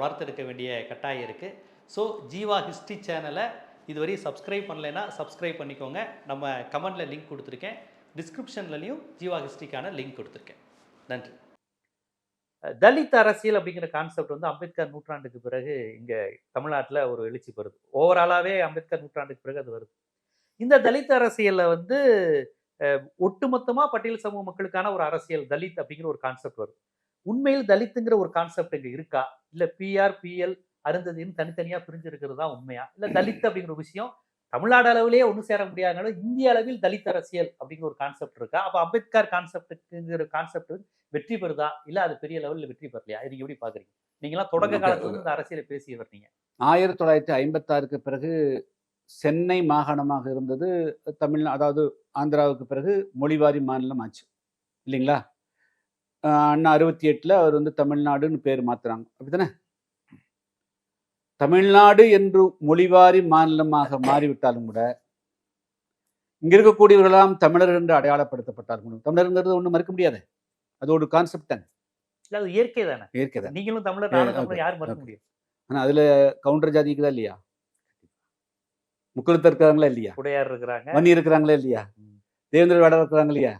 வளர்த்தெடுக்க வேண்டிய கட்டாயம் இருக்குது ஸோ ஜீவா ஹிஸ்ட்ரி சேனலை இதுவரை சப்ஸ்கிரைப் பண்ணலைன்னா சப்ஸ்கிரைப் பண்ணிக்கோங்க. நம்ம கமெண்டில் லிங்க் கொடுத்துருக்கேன். டிஸ்கிரிப்ஷன்லையும் ஜீவா ஹிஸ்ட்ரிக்கான லிங்க் கொடுத்துருக்கேன். நன்றி. தலித் அரசியல் அப்படிங்கிற கான்செப்ட் வந்து அம்பேத்கர் நூற்றாண்டுக்கு பிறகு இங்கே தமிழ்நாட்டில் ஒரு எழுச்சி வருது. ஓவராலாகவே அம்பேத்கர் நூற்றாண்டுக்கு பிறகு அது வருது. இந்த தலித் அரசியலில் வந்து ஒட்டுமொத்தமாக பட்டியல் சமூக மக்களுக்கான ஒரு அரசியல் தலித் அப்படிங்கிற ஒரு கான்செப்ட் வருது. உண்மையில் தலித்துங்கிற ஒரு கான்செப்ட் இங்க இருக்கா? இல்ல பிஆர் பிஎல் அருந்ததின்னு தனித்தனியா பிரிஞ்சு இருக்கிறது தான் உண்மையா? இல்ல தலித் அப்படிங்கிற விஷயம் தமிழ்நாடு அளவிலேயே ஒன்று சேர முடியாதனால இந்திய அளவில் தலித் அரசியல் அப்படிங்கிற ஒரு கான்செப்ட் இருக்கா? அப்ப அம்பேத்கர் கான்செப்டுங்கிற கான்செப்ட் வெற்றி பெறுதா? இல்ல அது பெரிய லெவல்ல வெற்றி பெறலையா? இது எப்படி பாக்குறீங்க? நீங்களாம் தொடக்க காலத்துல இந்த அரசியலை பேசி வர்றீங்க ஆயிரத்தி தொள்ளாயிரத்தி ஐம்பத்தாறுக்கு பிறகு சென்னை மாகாணமாக இருந்தது தமிழ் அதாவது ஆந்திராவுக்கு பிறகு மொழிவாரி மாநிலம் ஆச்சு. இல்லைங்களா? அண்ணா அறுபத்தி எட்டில் அவர் வந்து தமிழ்நாடுன்னு பேர் மாத்துறாங்க. அப்படிதானே தமிழ்நாடு என்று மொழிவாரி மாநிலமாக மாறிவிட்டாலும் கூட இங்க இருக்கக்கூடியவர்களெல்லாம் தமிழர் என்று அடையாளப்படுத்தப்பட்டார்கள் தமிழருங்கிறது ஒன்றும் மறுக்க முடியாது. அது ஒரு கான்செப்ட் தானே. அது இயற்கை தானே. இயற்கை தான். நீங்களும் தமிழர் யாரும் மறுக்க okay. முடியும் ஆனா அதுல கவுண்டர் ஜாதி இருக்குதா இல்லையா? முக்குளத்தர் இருக்காங்களா இல்லையா? உடையார் இருக்கிறாங்க. வன்னி இருக்கிறாங்களா இல்லையா. தேவேந்திர வேடர் இருக்கிறாங்க இல்லையா?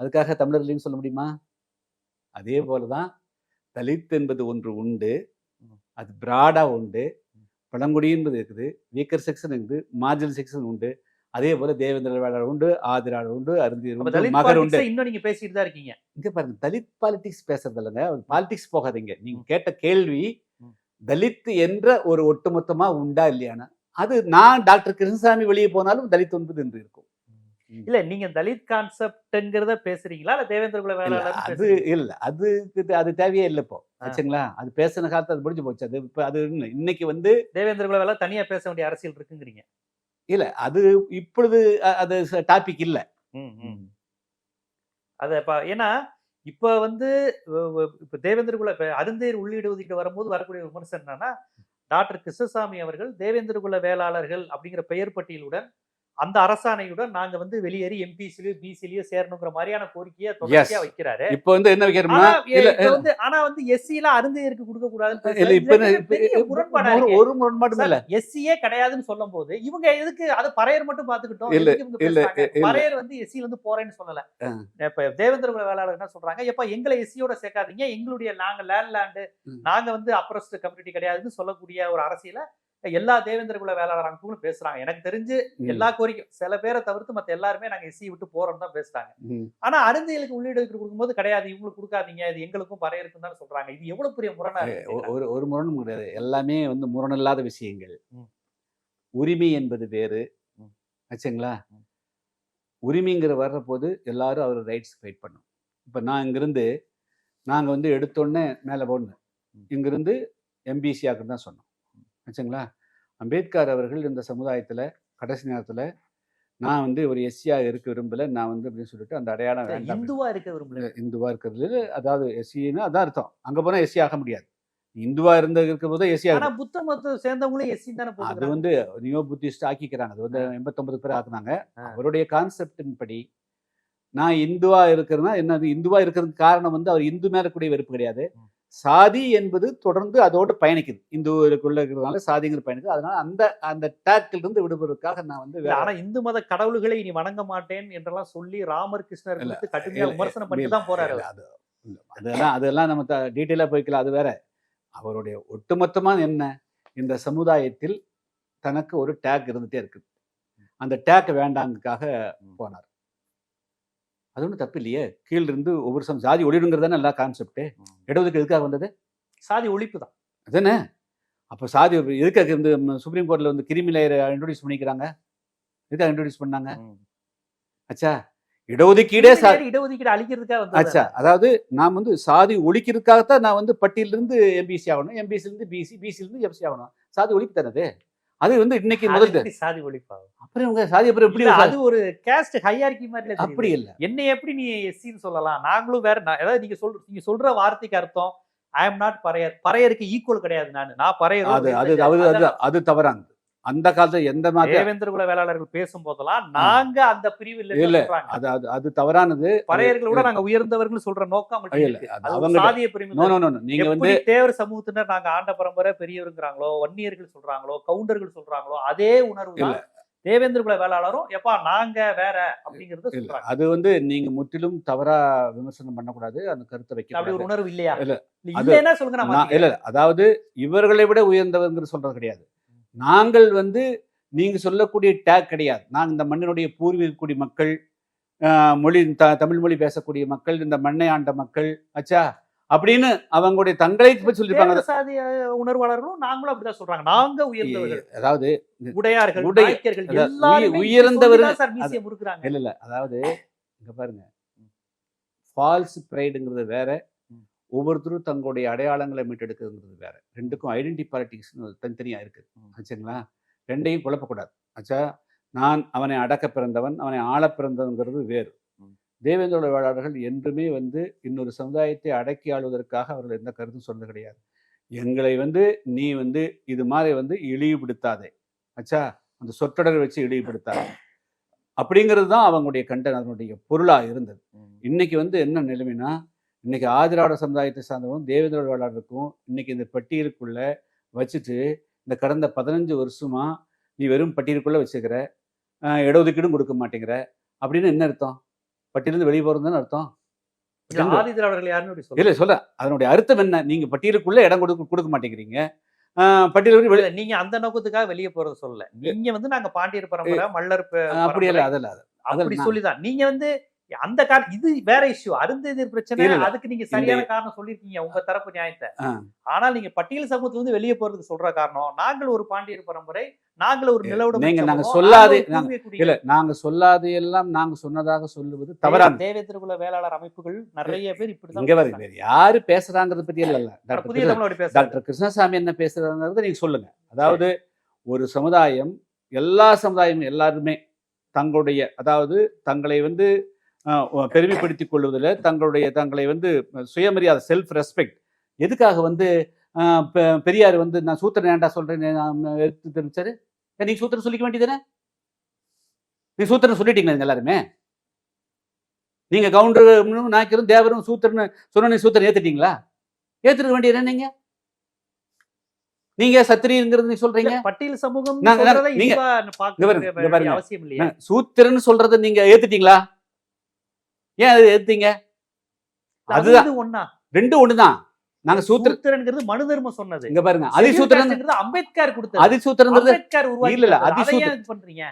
அதுக்காக தமிழர் இல்லைன்னு சொல்ல முடியுமா? அதே போலதான் தலித் என்பது ஒன்று உண்டு. அது பிராடா உண்டு பழங்குடி என்பது இருக்குது வீக்கர் செக்ஷன் இருக்குது மார்ஜினல் செக்ஷன் உண்டு அதே போல தேவேந்திர வேடர் உண்டு ஆதிராடர் உண்டு அருந்தியர் அப்ப உண்டு மகர் உண்டு இன்னும் நீங்க பேசிட்டு தான் இருக்கீங்க இங்க பாருங்க தலித் பாலிடிக்ஸ் பேசுறது இல்லைங்க பாலிடிக்ஸ் போகாதீங்க நீங்க கேட்ட கேள்வி. தலித் என்ற ஒரு ஒட்டுமொத்தமா உண்டா இல்லையானா அது நான் டாக்டர் கிருஷ்ணசாமி வெளியே போனாலும் தலித் என்பது என்று இருக்கும் இல்ல நீங்க தலித் கான்செப்ட்ங்கிறத பேசுறீங்களா? இல்ல தேவேந்திர குல வேளாளர் அது இல்ல அது இது- அது தேவையே இல்லை இப்போ ஆச்சுங்களா அது பேசின காலத்து அது முடிஞ்சு போச்சு. அது இப்ப அது இன்னைக்கு வந்து தேவேந்திர குல வேளாளர் தனியா பேச வேண்டிய அரசியல் இருக்குங்கிறீங்க. இல்ல அது இப்பொழுது அது டாபிக் இல்ல. அத இப்ப ஏன்னா இப்ப வந்து இப்ப தேவேந்திர குல அருந்தேர் உள்ளீடு வரும்போது வரக்கூடிய விமர்சனம் என்னன்னா டாக்டர் கிருஷ்ணசாமி அவர்கள் தேவேந்திர குல வேளாளர்கள் அப்படிங்கிற பெயர் பட்டியலுடன் அந்த அரசாணையுடன் நாங்க வந்து வெளியேறி எம்பிசிலயோ பிசிலயோ சேரணுங்கிற மாதிரியான கோரிக்கையை தொடர்ச்சியா வைக்கிறாரு. இப்போ வந்து என்ன வைக்கிறோம்னா ஆனா வந்து ஆனா வந்து எஸ்சி எல்லாம் அருந்தையருக்கு கொடுக்க கூடாதுன்னு இல்ல இப்ப முரண்பாடா ஒரு- முரண்பாடும் இல்ல. எஸ்சியே கிடையாதுன்னு சொல்லும் போது இவங்க எதுக்கு அது பறையர் மட்டும் பாத்துக்கிட்டோம் இல்ல, இல்ல. பறையர் வந்து எஸ்சில இருந்து போறேன்னு சொல்லல. இப்ப தேவேந்திர வேளாளர் என்ன சொல்றாங்க? எப்ப எங்களை எஸ்சியோட சேர்க்காதீங்க எங்களுடைய நாங்க லேண்ட் லேண்டு. நாங்க வந்து அப்ரஸ்ட் கம்யூனிட்டி கிடையாதுன்னு சொல்லக்கூடிய ஒரு அரசியல எல்லா தேவேந்திர குல வேளாளர் அமைப்புகளும் பேசுறாங்க. எனக்கு தெரிஞ்சு. எல்லா கோரிக்கை சில பேரை தவிர்த்து மத்த எல்லாருமே நாங்க எஸ்சி விட்டு போறோம் தான் பேசுறாங்க. ஆனா அருந்தைகளுக்கு உள்ளீடு கொடுக்கும்போது கிடையாது. இவங்களுக்கு கொடுக்காதீங்க. இது எங்களுக்கும் பறையருக்கும் தான் சொல்றாங்க. இது எவ்வளவு பெரிய முரணா ஒரு ஒரு முரணும் கிடையாது. எல்லாமே வந்து முரணில்லாத விஷயங்கள். ம். உரிமை என்பது வேறு. ஆச்சுங்களா. உரிமைங்கிற வர்ற போது எல்லாரும் அவர் ரைட்ஸ் ஃபைட் பண்ணும் இப்போ நான் இங்கிருந்து நாங்கள் வந்து எடுத்தோடனே மேலே போடணும். இங்கிருந்து எம்பிசி ஆக்குன்னு தான் சொன்னோம். ஆச்சுங்களா? அம்பேத்கர் அவர்கள் இந்த சமுதாயத்தில் கடைசி நேரத்தில் நான் வந்து ஒரு எஸ்சியாக இருக்க விரும்பல நான் வந்து அப்படின்னு சொல்லிட்டு அந்த அடையாளம் வேண்டாம் இந்துவா இருக்க விரும்பல. இந்துவா இருக்கிறது அதாவது எஸ்சின்னா அதான் அர்த்தம். அங்க போனா எஸ்சி ஆக முடியாது. இந்துவா இருந்த இருக்கும் போது எஸ்சி ஆனா புத்த மதத்தை சேர்ந்தவங்களும் எஸ்சி தானே அது. வந்து நியோ புத்திஸ்ட் ஆக்கிக்கிறாங்க. அது வந்து எண்பத்தொன்பது பேர் ஆக்குனாங்க. அவருடைய கான்செப்டின் படி நான் இந்துவா இருக்கிறேன்னா என்னது? இந்துவா இருக்கிறதுக்கு காரணம் வந்து அவர் இந்து மேல கூடிய வெறுப்பு கிடையாது. சாதி என்பது தொடர்ந்து அதோடு பயணிக்குது. இந்துக்குள்ள இருக்கிறதுனால சாதிங்கிற பயணிக்குது. அதனால அந்த அந்த டேக்கில் இருந்து விடுபடுறதுக்காக நான் வந்து ஆனா இந்து மத கடவுள்களை இனி வணங்க மாட்டேன் என்றெல்லாம் சொல்லி ராமர் கிருஷ்ணர் இல்ல, குறித்து கடுமையா இல்ல, விமர்சனம் பண்ணிட்டு தான் போறாரு அது அதெல்லாம் அதெல்லாம் நம்ம டீட்டெயிலாக போய்க்கலாம். அது வேற. அவருடைய ஒட்டுமொத்தமான என்ன இந்த சமுதாயத்தில் தனக்கு ஒரு டேக் இருந்துட்டே இருக்குது. அந்த டேக் வேண்டாங்கிறதுக்காக போனார். அது ஒன்றும் தப்பு இல்லையே. கீழ இருந்து ஒவ்வொரு சம் ஜாதி ஒளிடுங்கிறது தானே எல்லா கான்செப்ட் இடஒதுக்கு எதுக்காக வந்தது? சாதி ஒழிப்பு தான். அதுதானே அப்போ சாதி எதுக்காக இந்த சுப்ரீம் கோர்ட்ல வந்து கிரிமி லேயரை இன்ட்ரோடியூஸ் பண்ணிக்கிறாங்க? எதுக்காக இன்ட்ரோடியூஸ் பண்ணாங்க? ஆச்சா இடஒதுக்கீடே இடஒதுக்கீடு அளிக்கிறதுக்காக வந்தது. ஆச்சா அதாவது நான் வந்து சாதி ஒழிக்கிறதுக்காகத்தான் நான் வந்து பட்டியலிருந்து எம்பிசி ஆகணும். எம்பிசில இருந்து பிசி பிசில இருந்து எஃப்சி ஆகணும். சாதி ஒழிப்பு தானே அது வந்து இன்னைக்கு முதல் சாதி ஒழிப்பாகும்? அப்புறம் உங்க சாதி அப்புறம் எப்படி அது ஒரு கேஸ்ட் ஹையார்கி மாதிரி அப்படி. இல்ல. என்னை எப்படி நீ எஸ்சின்னு சொல்லலாம்? நாங்களும் வேற நான் அதாவது நீங்க சொல் நீங்க சொல்ற வார்த்தைக்கு அர்த்தம் ஐ எம் நாட் பறையர். பறையருக்கு ஈக்குவல் கிடையாது நான். நான் பறையர் அது அது அது அது அந்த காலத்துல எந்த மாதிரி தேவேந்திர குல வேளாளர்கள் பேசும் போதெல்லாம் நாங்க அந்த பிரிவு இல்ல. அது அது அது தவறானது பறையர்களை விட நாங்க உயர்ந்தவர்கள் சொல்ற நோக்கம் இல்ல, அவங்க- சாதிய பிரிவு நீங்க வந்து தேவர் சமூகத்தினர் நாங்க ஆண்ட பரம்பரை பெரியவருங்கிறாங்களோ வன்னியர்கள் சொல்றாங்களோ கவுண்டர்கள் சொல்றாங்களோ அதே உணர்வு இல்ல. தேவேந்திர குல வேளாளரும் எப்பா நாங்க வேற அப்படிங்கறத அது வந்து நீங்க முற்றிலும் தவறா விமர்சனம் பண்ணக்கூடாது அந்த கருத்தை அப்படி ஒரு வைக்க உணர்வு இல்லையா இல்ல. இல்லைன்னா சொல்லுங்க. இல்ல. அதாவது இவர்களை விட உயர்ந்தவங்க சொல்றது கிடையாது நாங்கள் வந்து நீங்க சொல்லக்கூடிய டேக் கிடையாது. நாங்க இந்த மண்ணினுடைய பூர்வீக குடி மக்கள் மொழி த தமிழ் மொழி பேசக்கூடிய மக்கள் இந்த மண்ணை ஆண்ட மக்கள் அச்சா அப்படின்னு அவங்களுடைய தங்களை சாதி அஹ், உணர்வாளர்களும் நாங்களும் அப்படிதான் சொல்றாங்க. நாங்க உயர்ந்தவர்கள். அதாவது உடையார்கள் உடை- நாயக்கர்கள் அதாவது எல்லாருமே உயி- உயர்ந்தவர்கள் இல்ல இல்ல அதாவது இங்க பாருங்க. ஃபால்ஸ் ப்ரைடுங்கிறது வேற ஒவ்வொருத்தரும் தங்களுடைய அடையாளங்களை மீட்டெடுக்கிறதுங்கிறது வேற. ரெண்டுக்கும் ஐடென்டி பாலிட்டிக்ஸ் தனித்தனியா இருக்கு. ஆச்சுங்களா? ரெண்டையும் குழப்பக்கூடாது. ஆச்சா? நான் அவனை அடக்க பிறந்தவன் அவனை ஆள பிறந்தவங்கிறது வேறு. ம். தேவேந்திர வேளாளர்கள் என்றுமே வந்து இன்னொரு சமுதாயத்தை அடக்கி ஆளுவதற்காக அவர்கள் எந்த கருத்தும் சொன்னது கிடையாது. எங்களை வந்து நீ வந்து இது மாதிரி வந்து இழிவுபடுத்தாதே. ஆச்சா? அந்த சொற்றொடரை வச்சு இழிவுபடுத்தாதே. அப்படிங்கிறது தான் அவங்களுடைய கண்டன் அதனுடைய பொருளா இருந்தது. இன்னைக்கு வந்து என்ன நிலைமைனா இன்னைக்கு ஆதிராவிட சமுதாயத்தை சார்ந்தவங்க தேவேந்திர வேளாளருக்கும் இன்னைக்கு இந்த பட்டியலுக்குள்ள வச்சுட்டு இந்த கடந்த பதினஞ்சு வருஷமா நீ வெறும் பட்டியலுக்குள்ள வச்சுக்கிற இடஒதுக்கீடும் கொடுக்க மாட்டேங்கிற அப்படின்னு என்ன அர்த்தம்? பட்டியலிருந்து வெளியே போறதுன்னு அர்த்தம்? இல்ல, சொல்ல அதனுடைய அர்த்தம் என்ன? நீங்க பட்டியலுக்குள்ள இடம் கொடுக்க கொடுக்க மாட்டேங்கிறீங்க. பட்டியல் நீங்க அந்த நோக்கத்துக்காக வெளியே போறது சொல்லல. நீங்க வந்து நாங்க பாண்டியர் பரம்பரை மல்லர் அப்படி பரம்பரை, இல்ல அதெல்லாம் அப்படி நான்- சொல்லிதான். நீங்க வந்து அந்த காரணம் இது வேற இஷ்யூ அருந்ததியர் பிரச்சனை. அதுக்கு நீங்க சரியான காரணம் சொல்லிருக்கீங்க உங்க தரப்பு நியாயத்தை. ஆனால் நீங்க பட்டியல் சமூகத்துல இருந்து வெளியே போறதுக்கு சொல்ற காரணம் நாங்கள் ஒரு பாண்டியர் பரம்பரை நாங்கள் ஒரு நிலவுட நீங்க நாங்க சொல்லாதே-. இல்ல நாங்க சொல்லாத எல்லாம் நாங்க சொன்னதாக சொல்லுவது தவறான தேவேந்திர குல வேளாளர் அமைப்புகள் நிறைய பேர் இப்படிதான் இங்க வருது யாரு பேசுறாங்கிறத பத்தி இல்ல புதிய தமிழோட பேச டாக்டர் கிருஷ்ணசாமி என்ன பேசுறாங்கிறத நீங்க சொல்லுங்க. அதாவது ஒரு சமுதாயம் எல்லா சமுதாயமும் எல்லாருமே தங்களுடைய அதாவது தங்களை வந்து பெருமைப்படுத்திக் கொள்வதில் தங்களுடைய தங்களை வந்து சுயமரியாதை செல்ஃப் ரெஸ்பெக்ட் எதுக்காக வந்து பெரியார் வந்து நான் சூத்திரன் ஏன்டா சொல்றேன் எடுத்து தெரிவிச்சாரு? நீங்க சூத்திரன் சொல்லிக்க வேண்டியதுதானே? நீ சூத்திரன் சொல்லிட்டீங்களா நீங்க எல்லாருமே? நீங்க கவுண்டரும் நாய்க்கரும் தேவரும் சூத்திரன் சொன்ன சூத்திரன் ஏத்துட்டீங்களா? ஏத்துக்க வேண்டியது நீங்க? நீங்க சத்திரியங்கிறது நீ சொல்றீங்க? பட்டியல் சமூகம் நாங்க- நீங்க- சூத்திரன் சொல்றதை நீங்க ஏத்துட்டீங்களா? ஏன் அது அது அதுதான் ஒண்ணா? ரெண்டும் ஒண்ணுதான். நாங்க சூத்திர சூத்திரன்ங்கிறது மனு தர்மம் சொன்னது. இங்க பாருங்க அதிசூத்திரன் சூத்திரன்ங்கிறது அம்பேத்கர் கொடுத்தது. அதிசூத்திரங்கிறது அம்பேத்கர் உருவாக்கி இல்ல, இல்ல, கொடுத்தது. அதை அதிசூத்திர- ஏன் இது பண்றீங்க?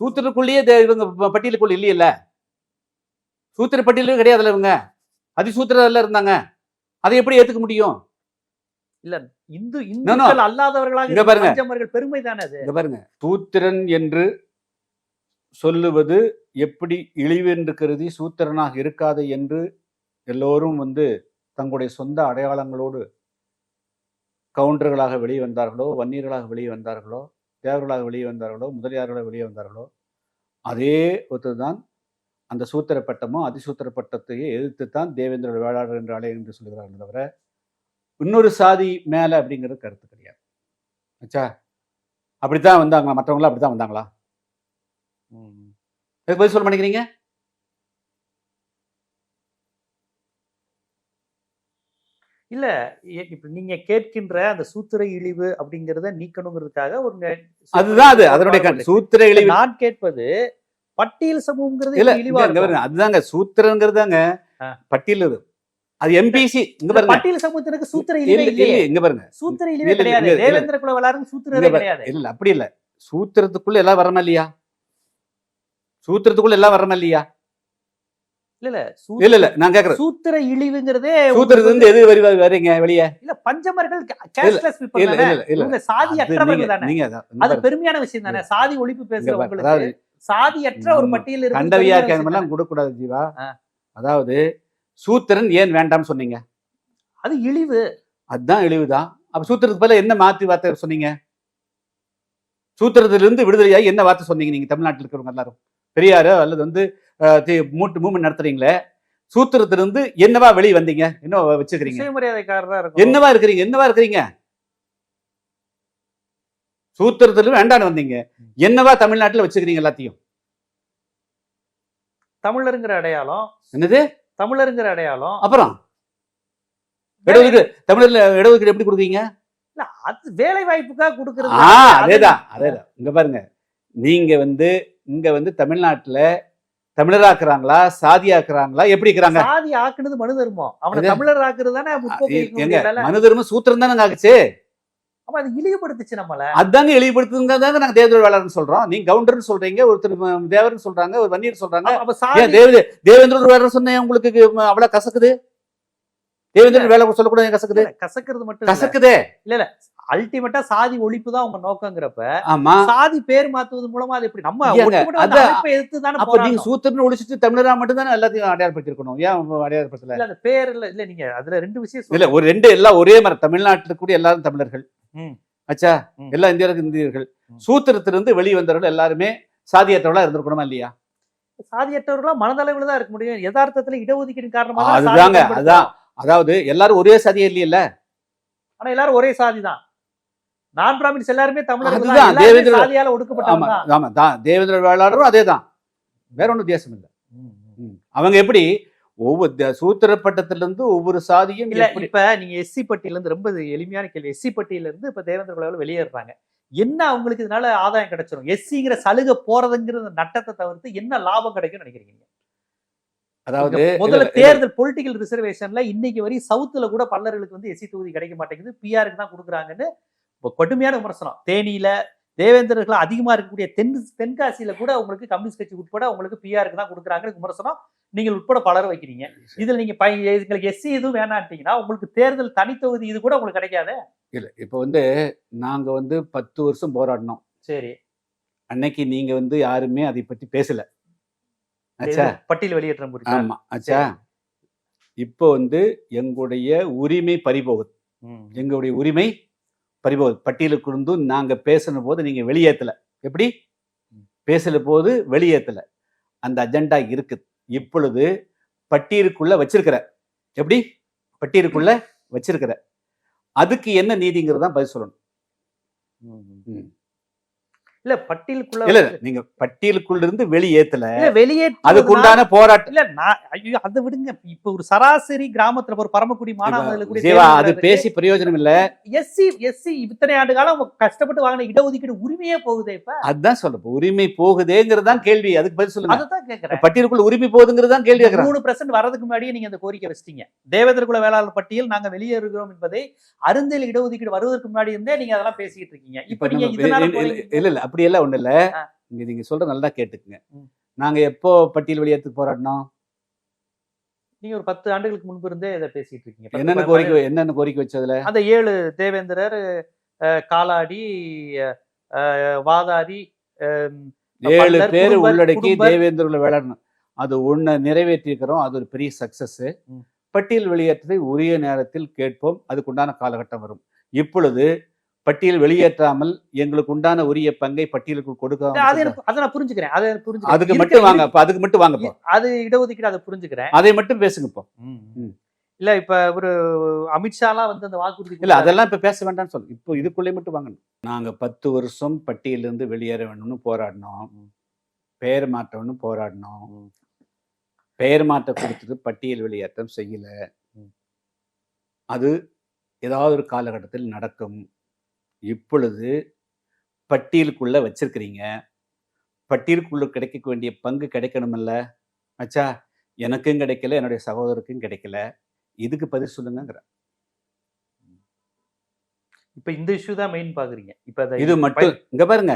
சூத்திரக்குள்ளேயே தே- இவங்க பட்டியலுக்குள்ள இல்லையல்ல? சூத்திர பட்டியலும் கிடையாதுல்ல இவங்க? அதிசூத்திரம் இருந்தாங்க. அதை எப்படி ஏத்துக்க முடியும்? இந்து no. இந்துக்கள் அல்லாதவர்களாக இங்க பாருங்க. பெருமை தானே இங்க பாருங்க. சூத்திரன் என்று சொல்லுவது எப்படி இழிவு என்று கருதி சூத்திரனாக இருக்காது என்று எல்லோரும் வந்து தங்களுடைய சொந்த அடையாளங்களோடு கவுண்டர்களாக வெளியே வந்தார்களோ வன்னியர்களாக வெளியே வந்தார்களோ தேவர்களாக வெளியே வந்தார்களோ முதலியார்களாக வெளியே வந்தார்களோ அதே ஒருத்தர் தான் அந்த சூத்திர பட்டமும் அதிசூத்திர பட்டத்தையே எதிர்த்து தான் தேவேந்திரோட வேளாளர் என்று அலை என்று சொல்கிறார்கள் தவிர இன்னொரு சாதி மேலே அப்படிங்கிறது கருத்து கிடையாது. ஆச்சா அப்படித்தான் வந்தாங்களா? மற்றவங்களாம் அப்படித்தான் வந்தாங்களா? எதுக்கு பதில் சொல்ல மாட்டேங்கிறீங்க? இல்ல இப்ப நீங்க கேட்கின்ற அந்த சூத்திர இழிவு அப்படிங்கறத நீக்கணுங்கிறதுக்காக ஒரு அதுதான் அது அதனுடைய சூத்திர இழிவு நான் கேட்பது பட்டியல் சமூகங்கிறது இல்ல இழிவா அதுதாங்க சூத்திரங்கிறதாங்க. பட்டியல் இது அது எம்பிசி இங்க பாருங்க. பட்டியல் சமூகத்தினருக்கு சூத்திர இழிவே இல்ல இல்லையே. இங்க பாருங்க. சூத்திர இழிவே கிடையாது. தேவேந்திர குல வளாரும் சூத்திரரே. கிடையாது. இல்ல இல்ல அப்படி இல்ல. சூத்திரத்துக்குள்ள எல்லாம் வரமா இல்லையா? சூத்திரத்துக்குள்ள எல்லாம் வரமா இல்லையா? இல்ல இல்ல இல்ல இல்ல நான் கேக்குறேன் சூத்திர இழிவுங்கிறதே சூத்திரத்துல இருந்து எது வரி வரீங்க வெளியே? இல்ல பஞ்சமர்கள் கேஷ்லெஸ் இல்ல இல்ல இல்ல சாதி அற்றவர்கள் தானே? அது. பெருமையான விஷயம் தானே? சாதி ஒழிப்பு இங்க பேசுற பாருங்க. உங்களுக்கு அதாவது சாதியற்ற ஒரு. பட்டியல் இருக்கு கண்டவியா எல்லாம் கொடுக்கக்கூடாது ஜீவா. அதாவது சூத்திரன் ஏன் வேண்டாம்னு சொன்னீங்க? அது இழிவு. அதுதான் இழிவுதான். அப்ப சூத்திரத்துக்கு பதிலா என்ன மாத்தி வார்த்தை சொன்னீங்க? சூத்திரத்திலிருந்து விடுதலையாகி என்ன வார்த்தை சொன்னீங்க நீங்க தமிழ்நாட்டில் இருக்கிறவங்க எல்லாரும்? பெரியாரு அல்லது வந்து மூட்டு மூமெண்ட் நடத்துறீங்களே சூத்திரத்திலிருந்து என்னவா வெளியே வந்தீங்க? என்ன வச்சுக்கிறீங்க? என்னவா இருக்கிறீங்க? என்னவா இருக்கிறீங்க? சூத்திரத்துல வேண்டான்னு வந்தீங்க. என்னவா தமிழ்நாட்டுல வச்சுக்கிறீங்க எல்லாத்தையும்? தமிழருங்கிற அடையாளம். என்னது? தமிழருங்கிற அடையாளம். அப்புறம்? இடஒதுக்கீடு தமிழர்ல இடஒதுக்கீடு எப்படி கொடுக்குறீங்க? அது வேலை வாய்ப்புக்காக கொடுக்கறது அதேதான் அதேதான். இங்க பாருங்க. நீங்க வந்து இங்க வந்து தமிழ்நாட்டுல தமிழராக்குறாங்களா? சாதியாக்குறாங்களா? எப்படி இருக்கிறாங்க? சாதி ஆக்குனது மனு தர்மம் அவனை? தமிழர் ஆக்குறது தானே எங்க. மனு தர்மம் சூத்திரம் தானே ஆகுச்சு. அப்ப அது இழிவுபடுத்துச்சு நம்மள. அதாங்க எளிவுபடுத்துங்க தாங்க நாங்க தேவதர் வேளாளர்னு சொல்றோம். நீங்க கவுண்டர்னு சொல்றீங்க ஒருத்தர் தேவர்னு சொல்றாங்க ஒரு வன்னியர் சொல்றாங்க. சாதி தேவ தேவேந்திர வேலை சொன்னேன் உங்களுக்கு அவ்வளவு கசக்குது? தேவேந்திர வேலை சொல்லக்கூடாது கசக்குது? கசக்கிறது மட்டும் இல்ல. கசக்குதே. அல்டிமேட்டா சாதி ஒழிப்பு தான் உங்க நோக்கங்கிறப்ப ஆமா சாதி பேர் மாத்துவது மூலமா அது எப்படி நம்ம எதிர்த்து தானே அப்ப நீங்க. சூத்திரன்னு ஒழிச்சிட்டு தமிழரா மட்டும் தானே எல்லாத்தையும் அடையாளப்படுத்திருக்கணும் ஏன் அடையாளப்படுத்தல இல்ல அந்த பேர் இல்ல இல்ல நீங்க அதுல ரெண்டு விஷயம் இல்ல. ஒரு ரெண்டு எல்லாம் ஒரே மாதிரி தமிழ்நாட்டில் கூடிய எல்லாரும் தமிழர்கள் ம். எல்லா இந்தியர்களும் இந்தியர்கள். சூத்திரத்திலிருந்து வெளியே வந்தவர்கள் எல்லாருமே சாதியற்றவர்களா இருந்திருக்கணுமா இல்லையா சாதியற்றவர்களா மனதளவுல தான் இருக்க முடியும் யதார்த்தத்துல இடஒதுக்கீடு காரணமா அதுதாங்க. அதான். அதாவது எல்லாரும் ஒரே சாதியே இல்லையில ஆனா எல்லாரும் ஒரே சாதி தான் நான் பிராமின்ஸ் எல்லாருமே தமிழர்கள் தேவேந்திர- சாதியால தான். ஆமா தான். தேவேந்திர வேளாளரும் அதே தான் வேற ஒன்றும் வித்தியாசம் இல்லை. அவங்க எப்படி? ஒவ்வொரு சூத்திர பட்டத்திலிருந்து ஒவ்வொரு சாதியும் இல்ல இப்ப நீங்க எஸ்சி பட்டியல இருந்து ரொம்ப எளிமையான கேள்வி. எஸ்சி பட்டியல இருந்து இப்ப தேவேந்திர குலாவில் வெளியேறாங்க என்ன அவங்களுக்கு இதனால ஆதாயம் கிடைச்சிரும்? எஸ்சிங்கிற சலுகை போறதுங்கிற நட்டத்தை தவிர்த்து என்ன லாபம் கிடைக்கும்னு நினைக்கிறீங்க அதாவது முதல்ல தேர்தல் பொலிட்டிக்கல் ரிசர்வேஷன்ல இன்னைக்கு வரை சவுத்துல கூட பல்லர்களுக்கு வந்து எஸ்சி தொகுதி கிடைக்க மாட்டேங்குது. பிஆருக்கு தான் கொடுக்குறாங்கன்னு இப்ப கடுமையான விமர்சனம். தேனியில தேவேந்திரர்கள் அதிகமா இருக்கக்கூடிய தென் தென்காசியில கூட உங்களுக்கு கம்யூனிஸ்ட் கட்சி உட்பட உங்களுக்கு பிஆருக்கு தான் கொடுக்குறாங்க விமர்சனம் நீங்கள் உட்பட பலர் வைக்கிறீங்க. இதுல நீங்க பை- எங்களுக்கு எஸ்சி எதுவும் வேணான்ட்டீங்கன்னா உங்களுக்கு தேர்தல் தனித்தொகுதி இது கூட உங்களுக்கு கிடைக்காது? இல்ல இப்ப வந்து நாங்க வந்து பத்து வருஷம் போராடினோம். சரி. அன்னைக்கு நீங்க வந்து யாருமே அதை பத்தி பேசல. ஆச்சா பட்டியல் வெளியேற்றம் குறித்து ஆமா ஆச்சா இப்போ வந்து எங்களுடைய உரிமை பறிபோகுது. எங்களுடைய உரிமை பறிபோகுது பட்டியலுக்கு இருந்தும் நாங்க பேசின போது நீங்க வெளியேத்தல. எப்படி? பேசல போது வெளியேத்தல. அந்த அஜெண்டா இருக்குது இப்பொழுது பட்டியலுக்குள்ள வச்சிருக்கிற. எப்படி? பட்டியலுக்குள்ள வச்சிருக்கிற. அதுக்கு என்ன நீதிங்கிறது தான் பதில் சொல்லணும். இல்ல பட்டியலுக்குள்ள இல்ல நீங்க பட்டியலுக்குள்ள இருந்து வெளியேத்தல வெளியேற்ற அதுக்கு உண்டான போராட்டம் இல்ல நான் ஐயோ அதை விடுங்க. இப்ப ஒரு சராசரி கிராமத்துல ஒரு பரமக்குடி ஜீவா அது பேசி பிரயோஜனம் இல்ல. எஸ்சி எஸ்சி இத்தனை ஆண்டு காலம் கஷ்டப்பட்டு வாங்கின இடஒதுக்கீடு உரிமையே போகுதே இப்ப. அதுதான் சொல்ல உரிமை போகுதேங்கிறது தான் கேள்வி. அதுக்கு பதில் சொல்லுங்க. அததான் கேக்குறேன். பட்டியலுக்குள்ள உரிமை போகுதுங்கிறது தான் கேள்வி கேட்கறேன் மூணு பர்சன்ட் வரதுக்கு முன்னாடியே நீங்க அந்த கோரிக்கை வச்சிட்டீங்க. தேவேந்திர குல வேளாளர் பட்டியல் நாங்க வெளியேறுகிறோம் என்பதை அருந்தில் இடஒதுக்கீடு வருவதற்கு முன்னாடி இருந்தே நீங்க அதெல்லாம் பேசிட்டு இருக்கீங்க. இப்ப நீங்க இல்ல- இல்ல- போறீங்க. இல்ல இல்ல அப்படி எல்லாம் ஒண்ணு இல்ல ஆ. இங்க நீங்க சொல்ற நல்லா கேட்டுக்குங்க. நாங்க எப்போ பட்டியல் வெளியேறதுக்கு போராடினோம் நீங்க ஒரு பத்து ஆண்டுகளுக்கு முன்பு இருந்தே இதை பேசிட்டு இருக்கீங்க என்னென்ன கோரிக்கை என்னென்ன கோரிக்கை வச்சதுல அந்த ஏழு தேவேந்திரர் காலாடி அஹ், ஏழு பேர் உள்ளடக்கி. தேவேந்திரகுல வேளாண் அது நிறைவேற்றி இருக்கிறோம் அது ஒரு பெரிய சக்சஸ். பட்டியல் வெளியேற்றத்தை உரிய நேரத்தில் கேட்போம் அதுக்குண்டான காலகட்டம் வரும் இப்பொழுது பட்டியல் வெளியேற்றாமல் எங்களுக்கு உண்டான உரிய பங்கை பட்டியலுக்கு அது கொடுக்க எனக்கு அதை நான் புரிஞ்சுக்கிறேன். அதை புரிஞ்சுக்கிறேன். அதுக்கு மட்டும் வாங்க அதுக்கு மட்டும் வாங்க. அது இடஒதுக்கீடு அதை புரிஞ்சுக்கிறேன். அதை மட்டும் பேசுங்க இப்போ. இல்ல இப்ப ஒரு அமித்ஷாலாம் வந்து அந்த வாக்குறுதி இல்ல. அதெல்லாம் இப்ப பேச வேண்டாம்னு சொல்லு. இப்போ இதுக்குள்ளே மட்டும் வாங்கணும். நாங்க பத்து வருஷம் பட்டியலிருந்து வெளியேற வேணும்னு போராடினோம். பெயர் மாற்றம்னு போராடினோம். பெயர் மாற்றம் கொடுத்துட்டு பட்டியல் வெளியேற்றம் செய்யல. அது ஏதாவது ஒரு காலகட்டத்தில் நடக்கும். இப்பொழுது பட்டியலுக்குள்ள வச்சிருக்கிறீங்க. பட்டியலுக்குள்ள கிடைக்க வேண்டிய பங்கு கிடைக்கணுமில்ல? அச்சா எனக்கும் கிடைக்கல என்னுடைய சகோதரருக்கும் கிடைக்கல. இதுக்கு பதில் சொல்லுங்கிற இப்ப இந்த இஷ்யூ தான் மெயின் பாக்குறீங்க இப்ப இது மட்டும் இங்க பாருங்க.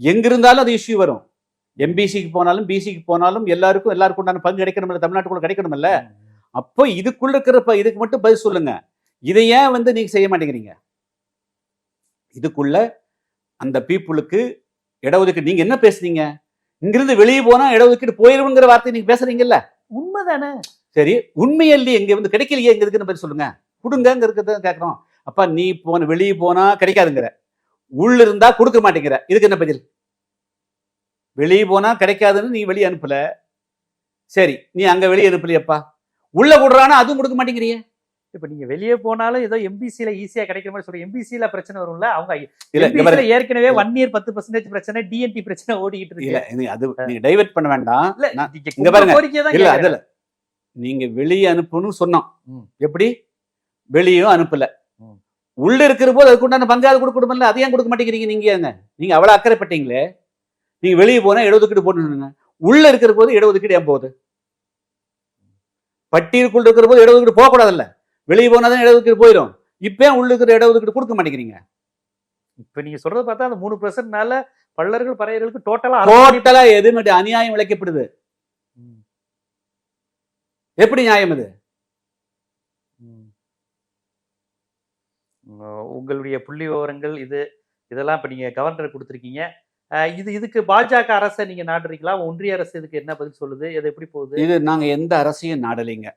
எங்க இருந்தாலும் அது இஷ்யூ வரும். எம்பிசிக்கு போனாலும் பிசிக்கு போனாலும் எல்லாருக்கும் எல்லாருக்கும் உண்டான பங்கு கிடைக்கணும்ல தமிழ்நாட்டுக்குள்ள கிடைக்கணும்ல அப்போ இதுக்குள்ள இருக்கிற ப- இதுக்கு மட்டும் பதில் சொல்லுங்க. இதை ஏன் வந்து நீங்க செய்ய மாட்டேங்கிறீங்க? இதுக்குள்ள அந்த பீப்புளுக்கு இடஒதுக்கீடு நீங்க என்ன பேசுனீங்க இங்கிருந்து வெளியே போனா இடஒதுக்கீடு போயிருங்கிற வார்த்தை நீங்க பேசுறீங்கல்ல? உண்மைதானே? சரி உண்மையல்லி எங்க வந்து கிடைக்கலையே எங்க இருக்குன்னு பதில் சொல்லுங்க. கொடுங்க இருக்கிறத கேட்கறோம். அப்பா நீ போன வெளியே போனா கிடைக்காதுங்கிற. உள்ள இருந்தா கொடுக்க மாட்டேங்கிற. இதுக்கு என்ன பதில்? வெளியே போனா கிடைக்காதுன்னு நீ வெளியே அனுப்பல. சரி நீ அங்க வெளியே அனுப்பலையப்பா. உள்ள விடுறானா அதுவும் கொடுக்க மாட்டேங்கிறியே இப்ப நீங்க வெளியே போனாலும் ஏதோ எம்பிசில ஈஸியா கிடைக்கிற மாதிரி சொல்றீங்க எம்பிசில பிரச்சனை வரும்ல அவங்க. ஏற்கனவே ஒன் இயர் பத்து பர்சன்டேஜ் பிரச்சனை டிஎன்டி பிரச்சனை ஓடிக்கிட்டு இருக்கு. அது நீங்க டைவர்ட் பண்ண வேண்டாம். இங்க பாருங்க. கோரிக்கை தான் இல்ல கேக்குறேன். அதுல நீங்க வெளியே அனுப்பணும்னு சொன்னோம். எப்படி? வெளியும் அனுப்பல. உள்ள இருக்கிற போது அதுக்கு உண்டான பங்காவது கொடுக்கணும்ல அதை ஏன் கொடுக்க மாட்டேங்கிறீங்க நீங்க ஏங்க நீங்க அவ்வளவு அக்கறைப்பட்டீங்களே. நீங்க வெளியே போனா இடஒதுக்கீடு போடணுங்க உள்ள இருக்கிற போது இடஒதுக்கீடு ஏன் போகுது? பட்டியலுக்குள்ள இருக்கிற போது இடஒதுக்கீடு போகக்கூடாதுல்ல. வெளியே போனாதான் இடஒதுக்கீடு போயிடும் இப்ப ஏன் உள்ள இருக்கிற இடஒதுக்கீடு கொடுக்க மாட்டேங்கிறீங்க. இப்ப நீங்க சொல்றது பார்த்தா அந்த மூணு பர்சன்ட்னால பல்லர்கள் பறையர்களுக்கு டோட்டலா டோட்டலா எது அநியாயம் விளைக்கப்படுது. எப்படி நியாயம் இது உங்களுடைய புள்ளி விவரங்கள் இது இதெல்லாம் இப்ப நீங்க கவர்னர் கொடுத்துருக்கீங்க. இது இதுக்கு பாஜக அரசை நீங்க நாடுறீங்களா? ஒன்றிய அரசு இதுக்கு என்ன பதில் சொல்லுது? இது எப்படி போகுது? இது நாங்க எந்த அரசையும் நாடலைங்க.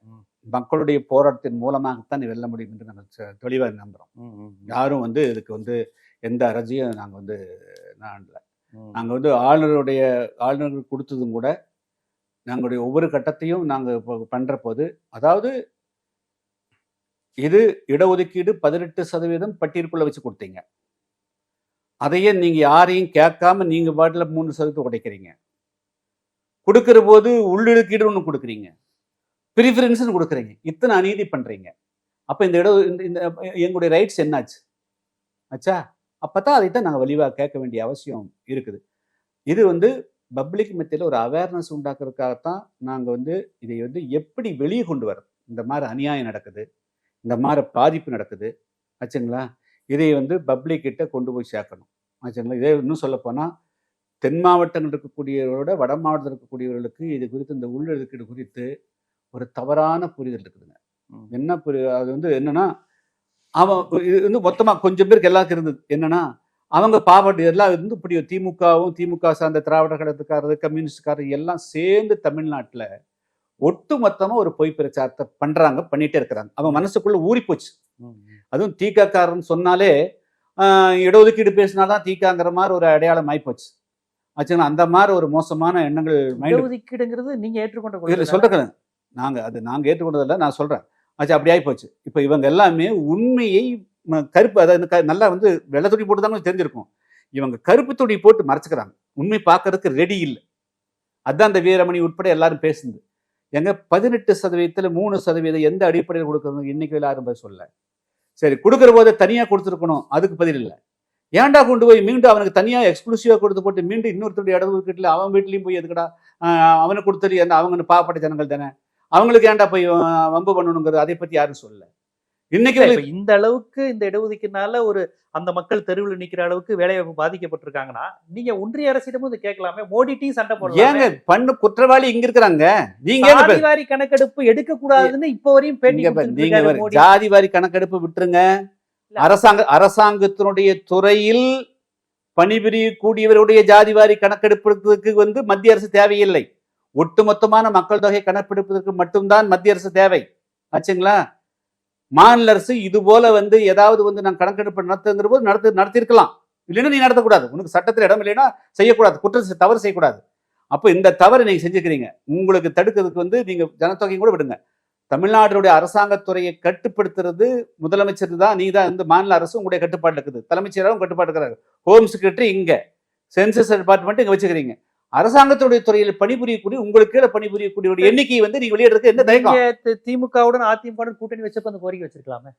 மக்களுடைய போராட்டத்தின் மூலமாகத்தான் வெல்ல முடியும் என்று நாங்கள் தெ- தெளிவா நம்புறோம். யாரும் வந்து இதுக்கு வந்து எந்த அரசையும் நாங்க வந்து நாடல நாங்க வந்து ஆளுநருடைய ஆளுநருக்கு கொடுத்ததும் கூட நாங்களுடைய ஒவ்வொரு கட்டத்தையும் நாங்க இப்போ பண்ற போது அதாவது இது இடஒதுக்கீடு பதினெட்டு சதவீதம் பட்டியலுக்குள்ள வச்சு கொடுத்தீங்க. அதையே நீங்க யாரையும் கேட்காம நீங்க பாட்டில் மூணு சதவீதம் உடைக்கிறீங்க. கொடுக்கிற போது உள்ளிடுக்கீடு ஒன்று கொடுக்குறீங்க. ப்ரிஃபரன்ஸ்னு கொடுக்குறீங்க. இத்தனை அநீதி பண்ணுறீங்க அப்போ இந்த இட இந்த இந்த எங்களுடைய ரைட்ஸ் என்னாச்சு? ஆச்சா அப்பதான் அதைத்தான் நாங்கள் வலிவாக கேட்க வேண்டிய அவசியம் இருக்குது. இது வந்து பப்ளிக் மத்தியில் ஒரு அவேர்னஸ் உண்டாக்குறதுக்காகத்தான் நாங்கள் வந்து இதை வந்து எப்படி வெளியே கொண்டு வரோம் இந்த மாதிரி அநியாயம் நடக்குது. இந்த மாதிரி பாதிப்பு நடக்குது. ஆச்சுங்களா இதை வந்து பப்ளிக் கிட்ட கொண்டு போய் சேர்க்கணும். ஆச்சுங்களா இதே இன்னும் சொல்லப்போனால் தென் மாவட்டங்கள் இருக்கக்கூடியவரோட வட மாவட்டத்தில் இருக்கக்கூடியவர்களுக்கு இது குறித்து இந்த உள்ளொதுக்கீடு குறித்து ஒரு தவறான புரிதல் இருக்குதுங்க. என்ன புரி அது வந்து என்னன்னா அவன் இது வந்து மொத்தமாக கொஞ்சம் பேருக்கு எல்லாருக்கும் இருந்தது. என்னன்னா அவங்க பாவட்டு எல்லாம் வந்து இப்படி திமுகவும் திமுக சார்ந்த திராவிட கழகத்துக்காரரு கம்யூனிஸ்ட்காரர் எல்லாம் சேர்ந்து தமிழ்நாட்டில் ஒட்டு மொத்தமா ஒரு பொய் பிரச்சாரத்தை பண்றாங்க பண்ணிட்டே இருக்கிறாங்க. அவன் மனசுக்குள்ள ஊறி போச்சு. அதுவும் தீக்காக்காரன்னு சொன்னாலே இடஒதுக்கீடு பேசினாதான் தீக்காங்கிற மாதிரி ஒரு அடையாளம் ஆயிப்போச்சு. ஆச்சுங்களா? அந்த மாதிரி ஒரு மோசமான எண்ணங்கள் இடஒதுக்கீடுங்கிறது நீங்க ஏற்றுக்கொண்ட இதில் நாங்கள் அது நாங்கள் ஏற்றுக்கொண்டதில்லை நான் சொல்கிறேன் ஆச்சு அப்படி ஆயிப்போச்சு. இப்போ இவங்க எல்லாமே உண்மையை கருப்பு அதாவது க- நல்லா வந்து வெள்ளை துணி போட்டு தான் தெரிஞ்சிருக்கும். இவங்க கருப்பு துணி போட்டு மறைச்சிக்கிறாங்க. உண்மை பார்க்கறதுக்கு ரெடி இல்லை. அதுதான் அந்த வீரமணி உட்பட எல்லாரும் பேசுனது. எங்க பதினெட்டு சதவீதத்தில் மூணு சதவீதம் எந்த அடிப்படையில் கொடுக்கறது இன்னைக்கு யாரும் சொல்ல சரி கொடுக்குற போது தனியாக கொடுத்துருக்கணும் அதுக்கு பதில் இல்லை. ஏன்டா கொண்டு போய் மீண்டும் அவனுக்கு தனியாக எக்ஸ்க்ளூசிவாக கொடுத்து போட்டு மீண்டும் இன்னொருத்தருடைய இடஒதுக்கீட்டுல அவன் வீட்லேயும் போய் எதுக்கடா அவனுக்கு கொடுத்துட்டு என்ன? அவங்க பாவப்பட்ட ஜனங்கள் தானே? அவங்களுக்கு ஏன்டா போய் வம்பு பண்ணணுங்கிறது? அதை பத்தி யாரும் சொல்லல. இன்னைக்கு இந்த அளவுக்கு இந்த இடஒதுக்கீடுனால ஒரு அந்த மக்கள் தெருவில் நிக்கிற அளவுக்கு வேலைவாய்ப்பு பாதிக்கப்பட்டிருக்காங்கன்னா நீங்க ஒன்றிய அரசிடமும் இது கேட்கலாமே. மோடிட்டையும் சண்டை போடலாம். ஏங்க பண்ணு குற்றவாளி இங்க இருக்கிறாங்க. நீங்க சாதிவாரி கணக்கெடுப்பு எடுக்க கூடாதுன்னு இப்ப வரையும் நீங்க பாரு, கொடுத்துட்டு நீங்க இருக்காரு பாரு, மோடி. ஜாதி வாரி கணக்கெடுப்பு விட்டுருங்க. அரசாங்க அரசாங்கத்தினுடைய துறையில் பணிபுரியக்கூடியவருடைய ஜாதி வாரி கணக்கெடுப்பதற்கு வந்து மத்திய அரசு தேவையில்லை. ஒட்டுமொத்தமான மக்கள் தொகை கணக்கெடுப்பதற்கு மட்டும்தான் மத்திய அரசு தேவை. ஆச்சுங்களா? மாநில அரசு இது போல வந்து ஏதாவது வந்து நான் கணக்கெடுப்பு நடத்துங்கிற போது நடத்து நடத்திருக்கலாம் இல்லைன்னா நீ நடத்தக்கூடாது. உனக்கு சட்டத்தில் இடம் இல்லைன்னா செய்யக்கூடாது. குற்றம் தவறு செய்யக்கூடாது. அப்போ இந்த தவறு நீங்க செஞ்சுக்கிறீங்க. உங்களுக்கு தடுக்கிறதுக்கு வந்து நீங்க ஜனத்தொகையும் கூட விடுங்க. தமிழ்நாடுடைய அரசாங்கத்துறையை கட்டுப்படுத்துறது முதலமைச்சர் தான் நீ தான். வந்து மாநில அரசு உங்களுடைய கட்டுப்பாடு இருக்குது. தலைமைச் செயலரும் கட்டுப்பாடு இருக்கிறாரு ஹோம் செக்ரட்டரி இங்க. சென்சஸ் டிபார்ட்மெண்ட் இங்க வச்சுக்கிறீங்க. அரசாங்கத்துடைய துறையில் பணிபுரியக்கூடிய உங்களுக்கு கீழே பணிபுரியக்கூடிய எண்ணிக்கை வந்து நீங்க வெளியிடுறதுக்கு என்ன தயக்கம்? திமுகவுடன் அதிமுகவுடன் கூட்டணி வச்சப்ப அந்த கோரிக்கை வச்சிருக்கலாமே?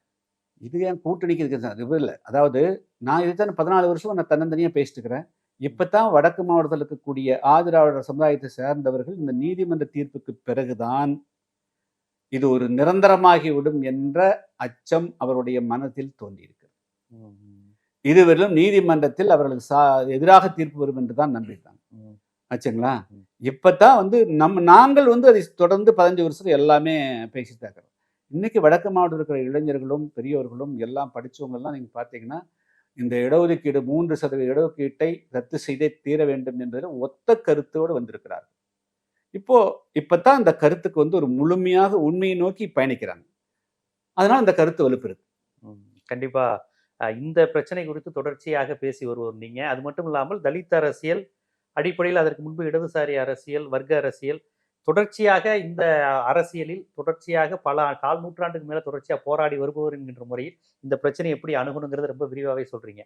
இது ஏன் கூட்டணிக்கு இருக்கு சார்? இது இல்லை. அதாவது நான் இதுதான் பதினாலு வருஷம் நான் தன்னந்தனியா பேசிட்டு இருக்கிறேன். இப்பதான் வடக்கு மாவட்டத்தில் இருக்கக்கூடிய ஆதிராவிடர் சமுதாயத்தை சேர்ந்தவர்கள் இந்த நீதிமன்ற தீர்ப்புக்கு பிறகுதான் இது ஒரு நிரந்தரமாகிவிடும் என்ற அச்சம் அவருடைய மனத்தில் தோன்றியிருக்கு. இதுவரையிலும் நீதிமன்றத்தில் அவர்களுக்கு சா எதிராக தீர்ப்பு வரும் என்று தான் நம்பிட்டாங்க ஆச்சுங்களா? ம். இப்பதான் வந்து நம்ம நாங்கள் வந்து அதை தொடர்ந்து பதினஞ்சு வருஷம் எல்லாமே பேசிட்டு இருக்கிறோம். இன்னைக்கு வடக்கு மாவட்டத்தில் இருக்கிற இளைஞர்களும் பெரியவர்களும் எல்லாம் படிச்சவங்க எல்லாம் நீங்க பார்த்தீங்கன்னா இந்த இடஒதுக்கீடு மூன்று சதவீத இடஒதுக்கீட்டை ரத்து செய்தே தீர வேண்டும் என்பதில் ஒத்த கருத்தோடு வந்திருக்கிறார் இப்போ இப்பதான் இந்த கருத்துக்கு வந்து ஒரு முழுமையாக உண்மையை நோக்கி பயணிக்கிறாங்க. அதனால இந்த கருத்து வலுப்பெறுது ம், கண்டிப்பா. அஹ், இந்த பிரச்சனை குறித்து தொடர்ச்சியாக பேசி வருவோம் நீங்க. அது மட்டும் இல்லாமல் தலித் அரசியல் அடிப்படையில் அதற்கு முன்பு இடதுசாரி அரசியல் வர்க்க அரசியல் தொடர்ச்சியாக இந்த அரசியலில் தொடர்ச்சியாக பல கால் நூற்றாண்டுக்கு மேல தொடர்ச்சியா போராடி வருபவர் என்கின்ற முறையில் இந்த பிரச்சனை எப்படி அணுகணுங்கிறது ரொம்ப விரிவாகவே சொல்றீங்க.